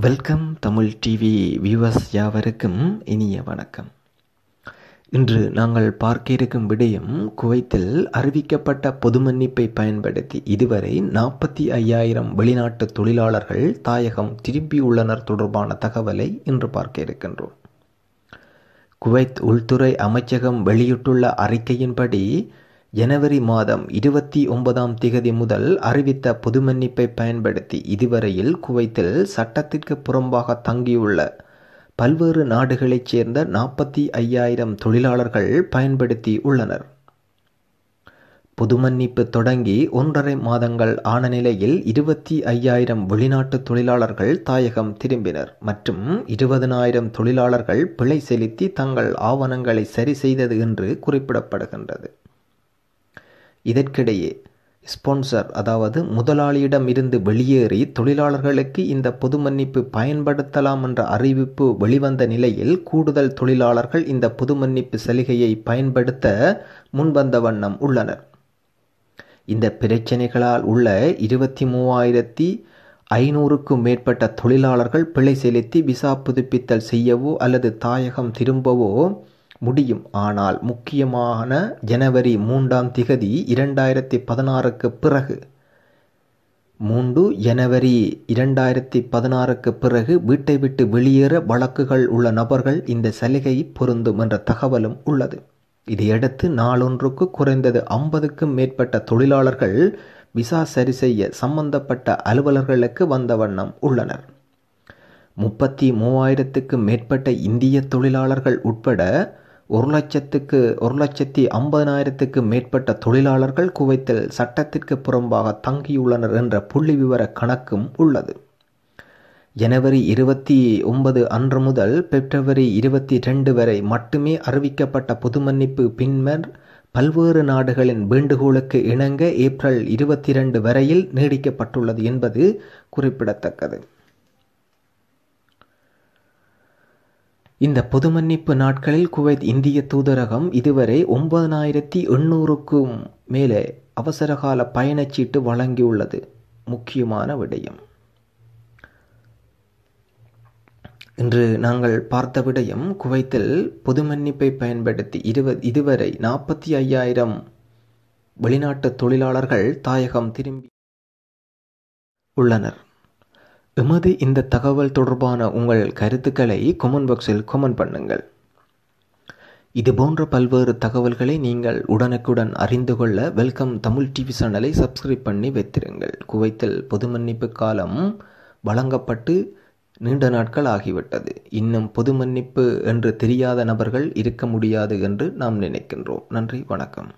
Welcome Tamil TV viewers யாவருக்கும் இனிய வணக்கம். இன்று நாங்கள் பார்க்க இருக்கும் விடயம் குவைத்தில் அறிவிக்கப்பட்ட பொது மன்னிப்பை பயன்படுத்தி இதுவரை நாற்பத்தி ஐயாயிரம் வெளிநாட்டு தொழிலாளர்கள் தாயகம் திரும்பியுள்ளனர் தொடர்பான தகவலை இன்று பார்க்க இருக்கின்றோம். குவைத் உள்துறை அமைச்சகம் வெளியிட்டுள்ள அறிக்கையின்படி ஜனவரி மாதம் இருபத்தி ஒன்பதாம் திகதி முதல் அறிவித்த பொது மன்னிப்பை பயன்படுத்தி இதுவரையில் குவைத்தில் சட்டத்திற்கு புறம்பாக தங்கியுள்ள பல்வேறு நாடுகளைச் சேர்ந்த நாற்பத்தி ஐயாயிரம் தொழிலாளர்கள் பயன்படுத்தி உள்ளனர். பொது மன்னிப்பு தொடங்கி ஒன்றரை மாதங்கள் ஆன நிலையில் இருபத்தி ஐயாயிரம் வெளிநாட்டு தொழிலாளர்கள் தாயகம் திரும்பினர். மற்றும் இருபதனாயிரம் தொழிலாளர்கள் பிழை செலுத்தி தங்கள் ஆவணங்களை சரி செய்தது என்று குறிப்பிடப்படுகின்றது. இதற்கிடையே ஸ்பான்சர் அதாவது முதலாளியிடம் இருந்து வெளியேறி தொழிலாளர்களுக்கு இந்த பொது மன்னிப்பு பயன்படுத்தலாம் என்ற அறிவிப்பு வெளிவந்த நிலையில் கூடுதல் தொழிலாளர்கள் இந்த பொது மன்னிப்பு சலுகையை பயன்படுத்த முன்வந்த வண்ணம் உள்ளனர். இந்த பிரச்சனைகளால் உள்ள இருபத்தி மூவாயிரத்தி ஐநூறுக்கும் மேற்பட்ட தொழிலாளர்கள் பிழை செலுத்தி விசா புதுப்பித்தல் செய்யவோ அல்லது தாயகம் திரும்பவோ முடியும். ஆனால் முக்கியமான ஜனவரி மூன்றாம் திகதி இரண்டாயிரத்தி பதினாறுக்கு பிறகு. மூன்று ஜனவரி இரண்டாயிரத்தி பதினாறுக்கு பிறகு வீட்டை விட்டு வெளியேற வழக்குகள் உள்ள நபர்கள் இந்த சலுகை பொருந்தும் என்ற தகவலும் உள்ளது. இதையடுத்து நாளொன்றுக்கு குறைந்தது ஐம்பதுக்கும் மேற்பட்ட தொழிலாளர்கள் விசா சரி செய்ய சம்பந்தப்பட்ட அலுவலர்களுக்கு வந்த வண்ணம் உள்ளனர். முப்பத்தி மூவாயிரத்துக்கும் மேற்பட்ட இந்திய தொழிலாளர்கள் உட்பட ஒரு லட்சத்துக்கு ஒரு லட்சத்தி ஐம்பதனாயிரத்துக்கு மேற்பட்ட தொழிலாளர்கள் குவைத்தில் சட்டத்திற்கு புறம்பாக தங்கியுள்ளனர் என்ற புள்ளி விவர கணக்கும் உள்ளது. ஜனவரி இருபத்தி ஒன்பது அன்று முதல் பிப்ரவரி இருபத்தி ரெண்டு வரை மட்டுமே அறிவிக்கப்பட்ட பொது மன்னிப்பு பின்னர் பல்வேறு நாடுகளின் வேண்டுகோளுக்கு இணங்க ஏப்ரல் இருபத்தி ரெண்டு வரையில் நீடிக்கப்பட்டுள்ளது என்பது குறிப்பிடத்தக்கது. இந்த பொது மன்னிப்பு நாட்களில் குவைத் இந்திய தூதரகம் இதுவரை ஒன்பதனாயிரத்தி எண்ணூறுக்கும் மேலே அவசரகால பயணச்சீட்டு வழங்கியுள்ளது. முக்கியமான விடயம். இன்று நாங்கள் பார்த்த விடயம் குவைத்தில் பொது மன்னிப்பை பயன்படுத்தி இருபது இதுவரை நாற்பத்தி ஐயாயிரம் வெளிநாட்டு தொழிலாளர்கள் தாயகம் திரும்பி உள்ளனர். எமது இந்த தகவல் தொடர்பான உங்கள் கருத்துக்களை கொமெண்ட் பாக்ஸில் கொமெண்ட் பண்ணுங்கள். இது போன்ற பல்வேறு தகவல்களை நீங்கள் உடனுக்குடன் அறிந்து கொள்ள வெல்கம் தமிழ் டிவி சேனலை சப்ஸ்கிரைப் பண்ணி வைத்திருங்கள். குவைத்தில் பொது மன்னிப்பு காலம் வழங்கப்பட்டு நீண்ட நாட்கள் ஆகிவிட்டது. இன்னும் பொது மன்னிப்பு என்று தெரியாத நபர்கள் இருக்க முடியாது என்று நாம் நினைக்கின்றோம். நன்றி வணக்கம்.